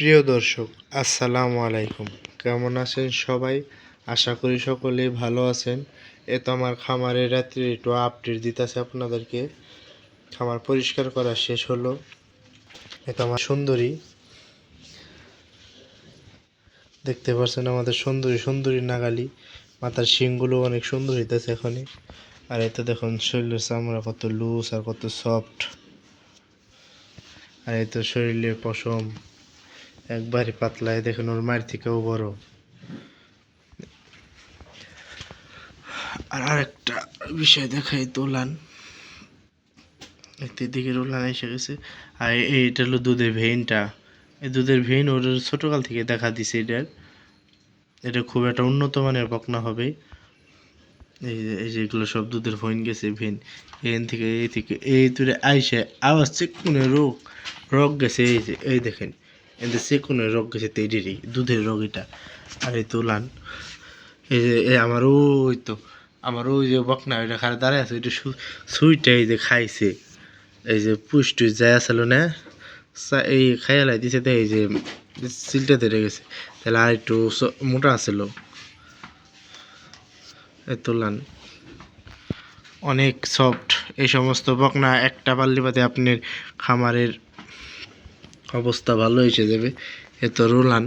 প্রিয় দর্শক, আসসালামু আলাইকুম। কেমন আছেন সবাই? আশা করি সকলেই ভালো আছেন। এ তো আমার খামারের রাত্রে একটু আপডেট দিতেছে আপনাদেরকে। খামার পরিষ্কার করা শেষ হলো। এ তো আমার সুন্দরী। দেখতে পাচ্ছেন আমাদের সুন্দরী সুন্দরী নাগালি। মাথার শিংগুলো অনেক সুন্দর হইতেছে এখনই। আর এতে দেখুন, শরীরের চামড়া কত লুজ আর কত সফট আর এই তো শরীরের পশম। একবারই পাতলায় দেখুন, ওর মায়ের থেকেও বড়। আর আরেকটা বিষয় দেখাই দোলান একটি দিকে রোলান এসে গেছে। আর এই- এইটা হলো দুধের ভেইনটা। এই দুধের ভেইন ওর ছোটকাল থেকে দেখা দিছে এটার। এটা খুব একটা উন্নত মানের বকনা হবে। এই যে, এই যেগুলো সব দুধের ভইন গেছে ভেন এখান থেকে, এই থেকে, এই তুলে আইসে আওয়াজ চেকুনে রোগ? রোগ গেছে, এই যে, এই দেখেন। এদের চেকুনে রোগ গেছে তেডেরই দুধের রোগ এটা। আর এই তুলান এই যে, এই আমার ওই তো আমার ওই যে বকনা, ওইটা খারে দাঁড়ায় আছে, ওইটা সুইটা এই যে খাইছে। এই যে পুষ্টি যায় আসলো না এই খাইয়ালাই দিছে তো এই যে সিলটা ধরে গেছে। তাহলে আর একটু মোটা এই তুলান অনেক সফট এই সমস্ত বকনা একটা পাল্লি পাতে আপনার খামারের অবস্থা ভালো এসে যাবে এ তো রোলান।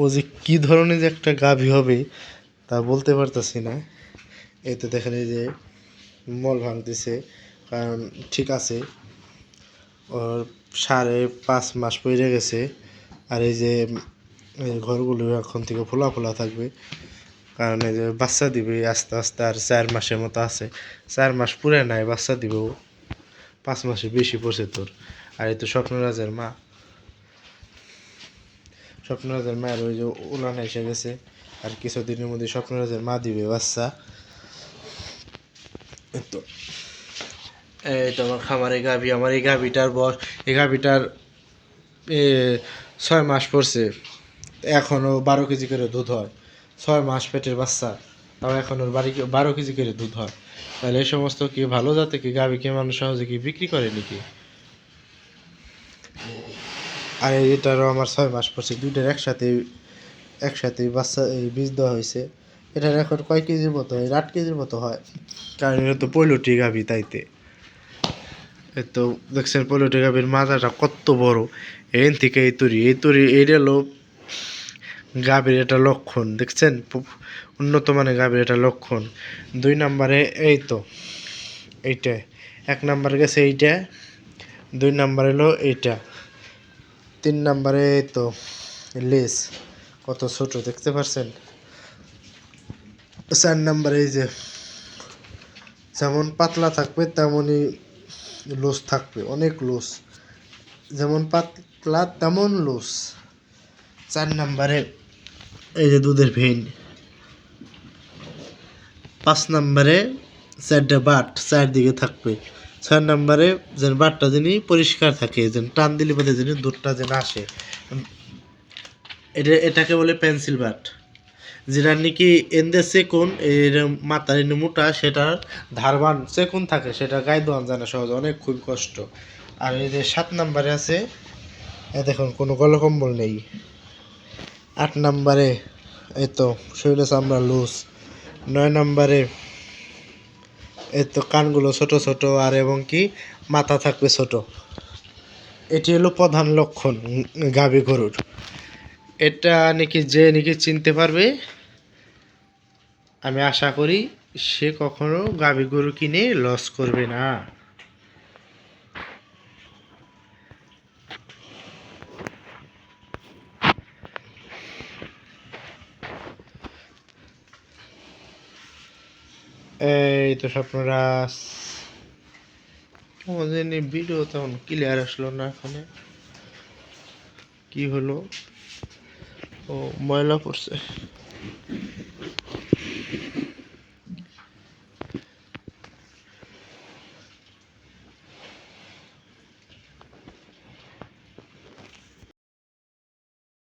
ও যে কি ধরনের যে একটা গাভী হবে, তা বলতে পারতাছি না। এই তো দেখেন এই যে মল ভাঙতেছে, কারণ ঠিক আছে, ওর সাড়ে পাঁচ মাস পড়ে গেছে, আর এই যে ঘরগুলো এখন থেকে ফোলা ফোলা থাকবে, কারণ এই যে বাচ্চা দিবে আস্তে আস্তে আর চার মাসের মতো আছে। চার মাস পুরে নাই, বাচ্চা দিবে পাঁচ মাসে বেশি পড়ছে তোর। আর এই তো স্বপ্নরাজের মা। স্বপ্নরাজের মায়ের ওই যে উলান এসে গেছে, আর কিছুদিনের মধ্যে স্বপ্নরাজের মা দিবে, বাচ্চা। তো। এই তো আমার খামারে গাভি, আমার এই গাভিটার বয়স এই গাভিটার ছয় মাস পড়ছে। এখনও বারো কেজি করে দুধ হয়। ছয় মাস পেটের বাচ্চা, তাও এখন ওর বাড়ি বারো কেজি করে দুধ হয়। তাহলে এই সমস্ত কি ভালো জাতে কি গাভিকে মানুষ সহজে কি বিক্রি করে নাকি? আর এটারও আমার ছয় মাস পড়ছে, দুইটার একসাথে একসাথে বাচ্চা, এই বীজ দেওয়া হয়েছে। এটার এখন কয় কেজির মতো? হয় আট কেজির মতো হয়। কারণ এটা তো পৈলটি গাভি তাইতে তো। দেখছেন পৈলটি গাভির মাথাটা কত বড়। এন থেকে এই তরি এই তরি এইটা হলো গাভীর এটা লক্ষণ, দেখছেন? উন্নত মানের গাভীর এটা লক্ষণ। দুই নম্বরে এই তো, এইটা। এক নম্বরে গেছে এইটা, দুই নম্বর হলো এইটা। তিন নম্বরে তো লেস, কত ছোট দেখতে পাচ্ছেন চার নম্বরে এই যে, যেমন পাতলা থাকবে, তেমনই লুজ থাকবে, অনেক লুজ যেমন পাতলা, তেমন লুজ চার নম্বরে এই যে দুধের ভেন পাঁচ নম্বরে চারটে বাট, চারদিকে থাকবে। ছয় নম্বরে যেন বাটটা যেন পরিষ্কার থাকে, যেন টান দিলে বোধ যেন দুধটা যেন আসে। এটা, এটাকে বলে পেন্সিল বাট। যেটা নাকি এন্দে সেকুন, এর মাথার মোটা সেটার ধারবান সেকুন থাকে, সেটা গায়ে দোয়ান জানা সহজ, অনেক খুব কষ্ট। আর এই যে সাত নম্বরে আছে, এ দেখুন, কোনো গলকম্বল নেই। আট নম্বরে, এই তো শরীরে চামড়া লুজ নয় নম্বরে এই তো কানগুলো ছোট ছোট আর এবং কি মাথা থাকবে ছোট। এটি হলো প্রধান লক্ষণ গাভী গরুর। এটা নাকি যে নাকি চিনতে পারবে, আমি আশা করি সে কখনো গাভী গরু কিনে লস করবে না। এই তো স্বপ্নরাজ। কেমন জানি ভিডিও তখন ক্লিয়ার আসলো না এখানে। কি হলো? ও ময়লা পড়ছে।